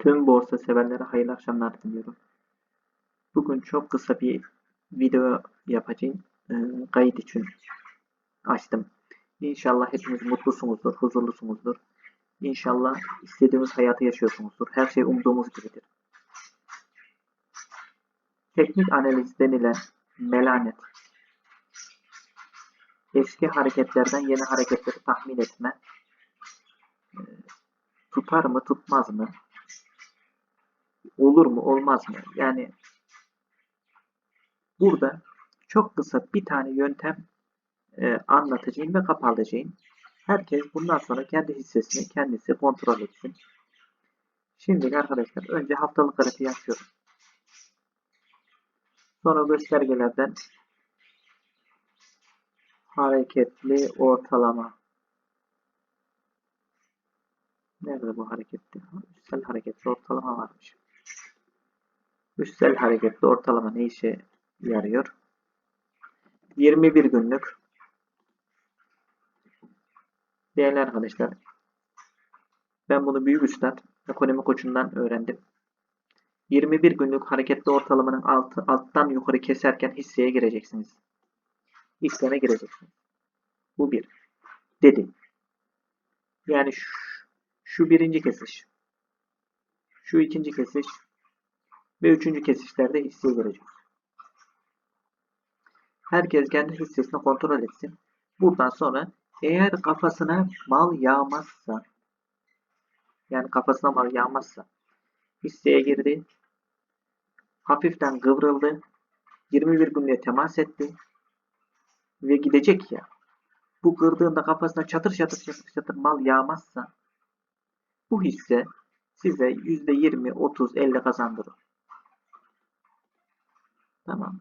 Tüm borsa severlere hayırlı akşamlar diliyorum. Bugün çok kısa bir video yapacağım. Ee, kayıt için açtım. İnşallah hepiniz mutlusunuzdur, huzurlusunuzdur. İnşallah istediğiniz hayatı yaşıyorsunuzdur. Her şey umduğumuz gibidir. Teknik analiz denilen melanet, eski hareketlerden yeni hareketleri tahmin etme, e, tutar mı tutmaz mı, olur mu olmaz mı? Yani burada çok kısa bir tane yöntem e, anlatacağım ve kapatacağım. Herkes bundan sonra kendi hissesini kendisi kontrol etsin. Şimdi arkadaşlar önce haftalık grafiği açıyorum. Sonra göstergelerden hareketli ortalama. Nerede bu hareketli? Ha, Üstsel hareketli ortalama varmış. Üstsel hareketli ortalama ne işe yarıyor? 21 günlük Değerli arkadaşlar, ben bunu büyük üstad ekonomi koçundan öğrendim. 21 günlük hareketli ortalamanın altı, alttan yukarı keserken hisseye gireceksiniz. İşleme gireceksiniz. Bu bir. Dedim. Yani şu, şu birinci kesiş. Şu ikinci kesiş. Ve üçüncü kesişlerde hisseye girecek. Herkes kendi hissesini kontrol etsin. Buradan sonra eğer kafasına mal yağmazsa yani kafasına mal yağmazsa hisseye girdi. Hafiften kıvrıldı. 21 günlüğe temas etti. Ve gidecek ya. Bu kırdığında kafasına çatır çatır çatır çatır mal yağmazsa bu hisse size %20, 30, 50 kazandırır. Tamam.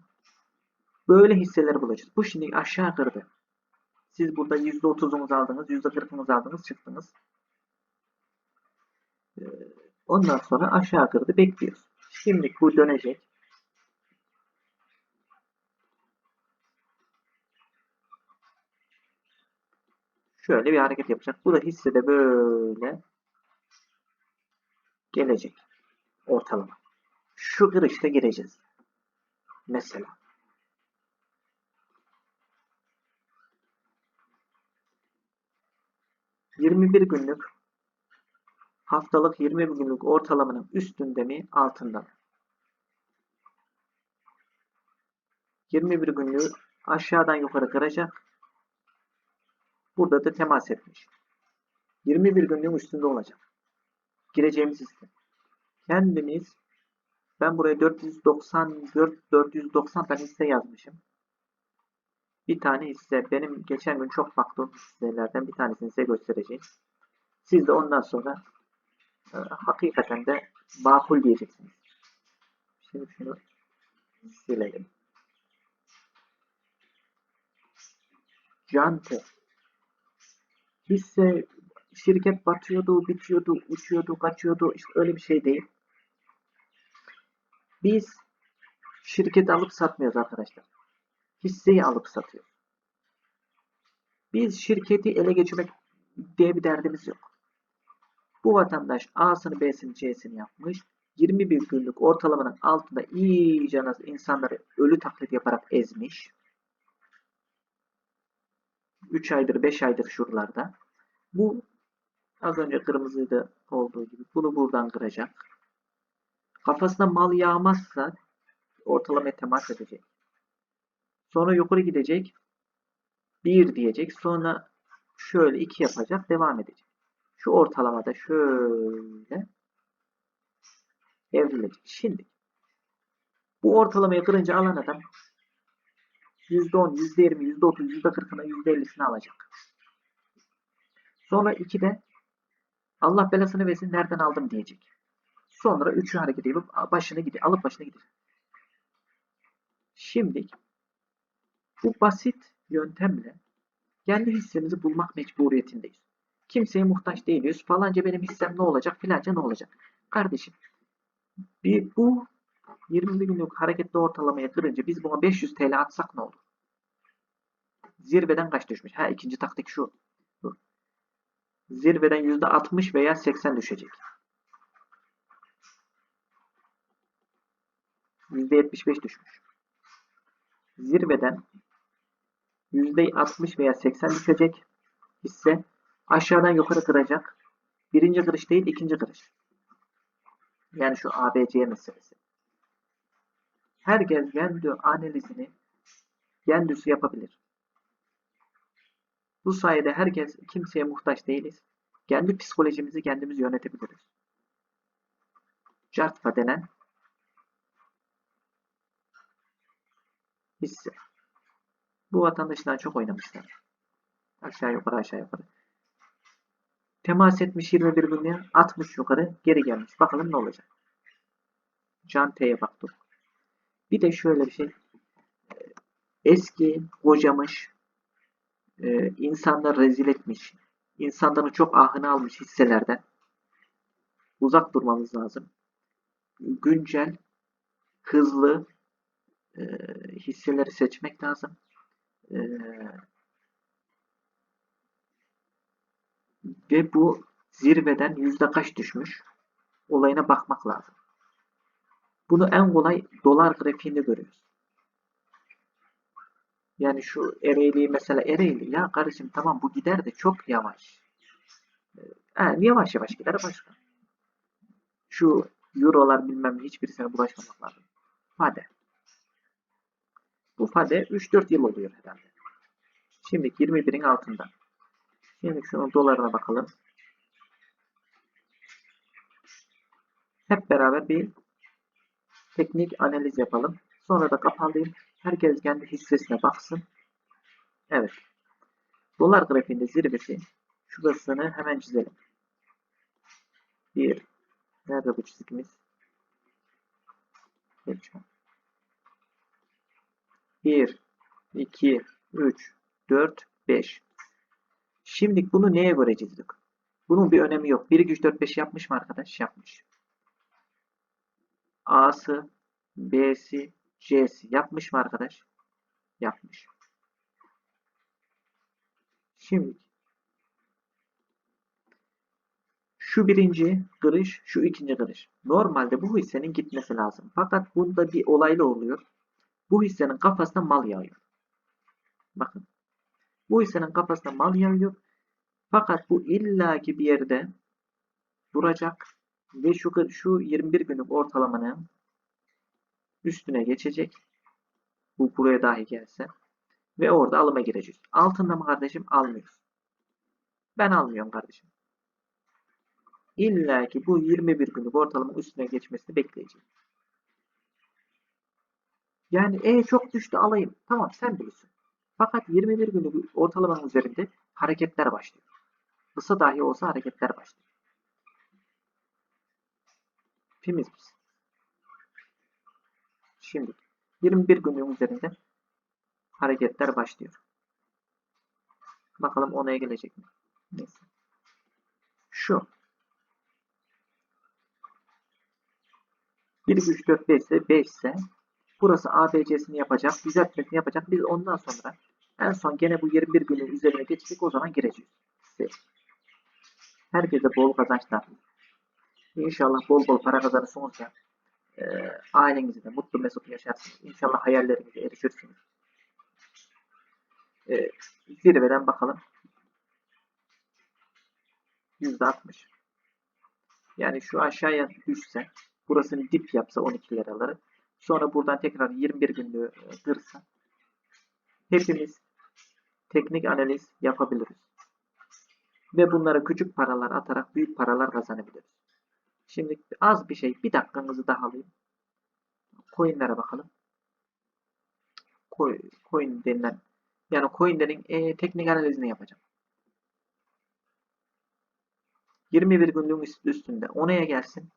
Böyle hisseler bulacağız. Bu şimdi aşağı kırdı. Siz burada %30'unuzu aldınız, %40'ınızı aldınız, çıktınız. Ee, Ondan sonra aşağı kırdı bekliyoruz. Şimdi bu dönecek. Şöyle bir hareket yapacak. Bu da hissede böyle gelecek. Ortalama. Şu kırışta gireceğiz. Mesela. ...21 günlük... ...haftalık 20 günlük ortalamanın üstünde mi altında mı? 21 günlüğü aşağıdan yukarı kıracak. Burada da temas etmiş. 21 günlüğün üstünde olacak. Gireceğimiz hisse. Kendimiz ben buraya 494 490 tane hisse yazmışım. Bir tane hisse benim geçen gün çok baktığım hisselerden bir tanesini size göstereceğim. Siz de ondan sonra e, hakikaten de makul diyeceksiniz. Şimdi şunu silelim. Cante hisse şirket batıyordu, bitiyordu, uçuyordu, kaçıyordu. İşte öyle bir şey değil. Biz şirketi alıp satmıyoruz arkadaşlar. Hisseyi alıp satıyoruz. Biz şirketi ele geçirmek diye bir derdimiz yok. Bu vatandaş A'sını, B'sini, C'sini yapmış. 21 günlük ortalamanın altında iyice insanları ölü taklit yaparak ezmiş. 3 aydır 5 aydır şuralarda. Bu az önce kırmızıydı olduğu gibi bunu buradan kıracak. Kafasına mal yağmazsa ortalamaya temas edecek. Sonra yukarı gidecek. 1 diyecek. Sonra şöyle 2 yapacak. Devam edecek. Şu ortalamada şöyle evrilecek. Şimdi bu ortalamayı kırınca alan adam %10, %20, %30, %40'ına %50'sini alacak. Sonra 2'de Allah belasını versin nereden aldım diyecek. Sonra 3'ü hareket edip başını gidiyor. Alıp başına gidiyor. Şimdi bu basit yöntemle kendi hissemizi bulmak mecburiyetindeyiz. Kimseye muhtaç değiliz. Falanca benim hissem ne olacak filanca ne olacak. Kardeşim bir, bu 21 günlük hareketli ortalamaya kırınca biz buna 500 TL atsak ne olur? Zirveden kaç düşmüş? Ha ikinci taktik şu. Zirveden %60 veya 80 düşecek. %75 düşmüş. Zirveden %60 veya 80 düşecek hisse aşağıdan yukarı kıracak. Birinci kırış değil ikinci kırış. Yani şu ABC meselesi. Herkes kendi analizini kendisi yapabilir. Bu sayede herkes kimseye muhtaç değiliz. Kendi psikolojimizi kendimiz yönetebiliriz. Jartfa denen hisse. Bu vatandaşlar çok oynamışlar. Aşağı yukarı aşağı yukarı. Temas etmiş 21 günlüğe 60 yukarı geri gelmiş. Bakalım ne olacak. Can T'ye baktık. Bir de şöyle bir şey. Eski, kocamış, e, insanları rezil etmiş, insanların çok ahını almış hisselerden uzak durmamız lazım. Güncel, hızlı e, hisseleri seçmek lazım. E, ve bu zirveden yüzde kaç düşmüş olayına bakmak lazım. Bunu en kolay dolar grafiğinde görüyoruz. Yani şu Ereğli mesela Ereğli ya kardeşim tamam bu gider de çok yavaş. Yani yavaş yavaş gider başka. Şu Eurolar bilmem ne hiçbirisine bulaşmamak lazım. Fade. Bu fade 3-4 yıl oluyor herhalde. Şimdi 21'in altında. Şimdi şunun dolarına bakalım. Hep beraber bir teknik analiz yapalım. Sonra da kapalayayım. Herkes kendi hissesine baksın. Evet. Dolar grafiğinde zirvesi şurasını hemen çizelim. Bir. Nerede bu çizgimiz? Bir, iki, üç, dört, beş. Şimdi bunu neye göre çizdik? Bunun bir önemi yok. 1, 2, 3, 4, 5 yapmış mı arkadaş? Yapmış. A'sı, B'si, C'si yapmış mı arkadaş? Yapmış. Şimdi şu birinci kırış, şu ikinci kırış. Normalde bu hissenin gitmesi lazım. Fakat bunda bir olaylı oluyor. Bu hissenin kafasına mal yağıyor. Bakın. Bu hissenin kafasına mal yağıyor. Fakat bu illaki bir yerde duracak ve şu, şu 21 günlük ortalamanın üstüne geçecek. Bu buraya dahi gelse. Ve orada alıma gireceğiz. Altında mı kardeşim? Almıyoruz. Ben almıyorum kardeşim. İlla ki bu 21 günlük ortalama üstüne geçmesini bekleyeceğim. Yani e çok düştü alayım. Tamam sen bilirsin. Fakat 21 günlük ortalamanın üzerinde hareketler başlıyor. Kısa dahi olsa hareketler başlıyor. Temiz biz. Şimdi 21 günlüğün üzerinde hareketler başlıyor. Bakalım onaya gelecek mi? Neyse. Şu. 1, 2, 3, 4, 5 ise 5 ise burası ABC'sini yapacak, düzeltmesini yapacak. Biz ondan sonra en son gene bu 21 günün üzerine geçecek o zaman gireceğiz. Herkese bol kazançlar. İnşallah bol bol para kazanırsınız ya e, ailenizde mutlu mesut yaşarsınız. İnşallah hayallerinize erişirsiniz. E, zirveden bakalım. %60. Yani şu aşağıya düşse, burasını dip yapsa 12 liraları, sonra buradan tekrar 21 günlüğü e, kırsa, hepimiz teknik analiz yapabiliriz. Ve bunları küçük paralar atarak büyük paralar kazanabiliriz. Şimdi az bir şey. Bir dakikanızı daha alayım. Coinlere bakalım. Coin denilen yani coinlerin e, teknik analizini yapacağım. 21 günlüğün üstünde. Onaya gelsin.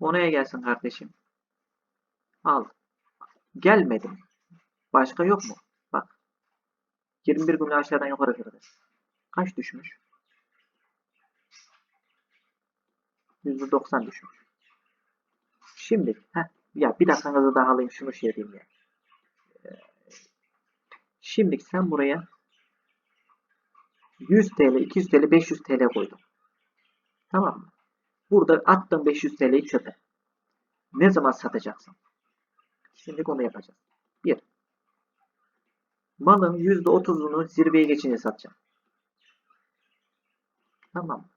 Onaya gelsin kardeşim. Al. Gelmedim. Başka yok mu? Bak. 21 günlüğü aşağıdan yukarı kırdı. Kaç düşmüş? %90 düşmüş. Şimdi heh, ya bir dakikanızı daha alayım şunu şey diyeyim ya. Ee, şimdi sen buraya 100 TL, 200 TL, 500 TL koydun. Tamam mı? Burada attın 500 TL'yi çöpe. Ne zaman satacaksın? Şimdi onu yapacağız. 1. Malın %30'unu zirveye geçince satacağım. Tamam.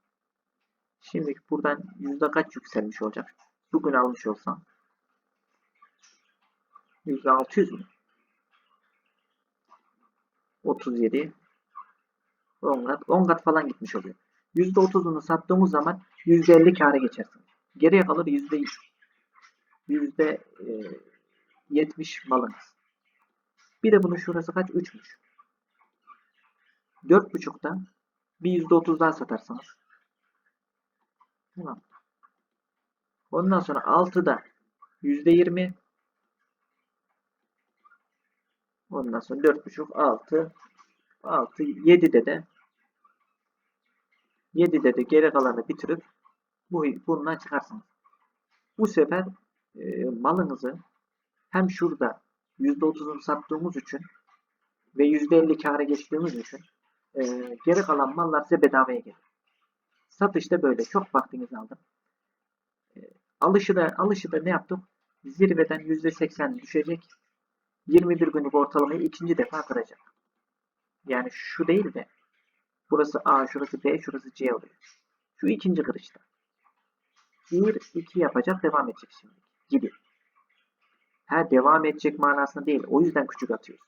Şimdi buradan yüzde kaç yükselmiş olacak? Bugün almış olsam. Yüzde 600 mü? 37 10 kat, 10 kat falan gitmiş oluyor. Yüzde 30'unu sattığımız zaman yüzde 50 kâra geçersin. Geriye kalır yüzde yüzde e, 70 malınız. Bir de bunun şurası kaç? 3'müş. 4.5'da bir yüzde 30 daha satarsınız. Tamam. Ondan sonra 6'da yüzde 20 Ondan sonra 4.5 6 6 7'de de 7'de de geri kalanı bitirip bu bundan çıkarsınız. Bu sefer e, malınızı hem şurada %30'unu sattığımız için ve %50 kâra geçtiğimiz için e, geri kalan mallar size bedavaya gelir. Satışta böyle. Çok vaktinizi aldım. E, alışı da, alışı da ne yaptık? Zirveden %80 düşecek. 21 günlük ortalamayı ikinci defa kıracak. Yani şu değil de burası A, şurası B, şurası C oluyor. Şu ikinci kırışta. 1, 2 yapacak, devam edecek şimdi. Gibi. Ha devam edecek manasında değil. O yüzden küçük atıyoruz.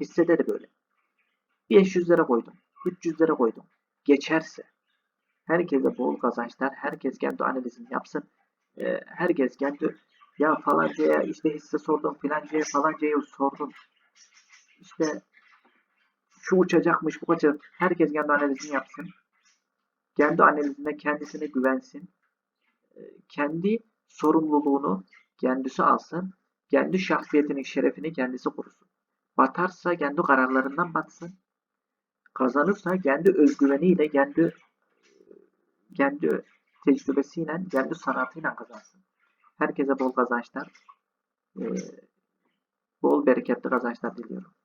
Hissede de böyle. 500 lira koydum. 300 lira koydum. Geçerse herkese bol kazançlar. Herkes kendi analizini yapsın. Ee, herkes kendi ya falancaya işte hisse sordum. Filancaya falancaya sordum. İşte şu uçacakmış bu kaçacak. Herkes kendi analizini yapsın. Kendi analizinde kendisine güvensin. Ee, Kendi sorumluluğunu kendisi alsın. Kendi şahsiyetinin şerefini kendisi korusun. Batarsa kendi kararlarından batsın. Kazanırsa kendi özgüveniyle, kendi kendi tecrübesiyle, kendi sanatıyla kazansın. Herkese bol kazançlar, ee, bol bereketli kazançlar diliyorum.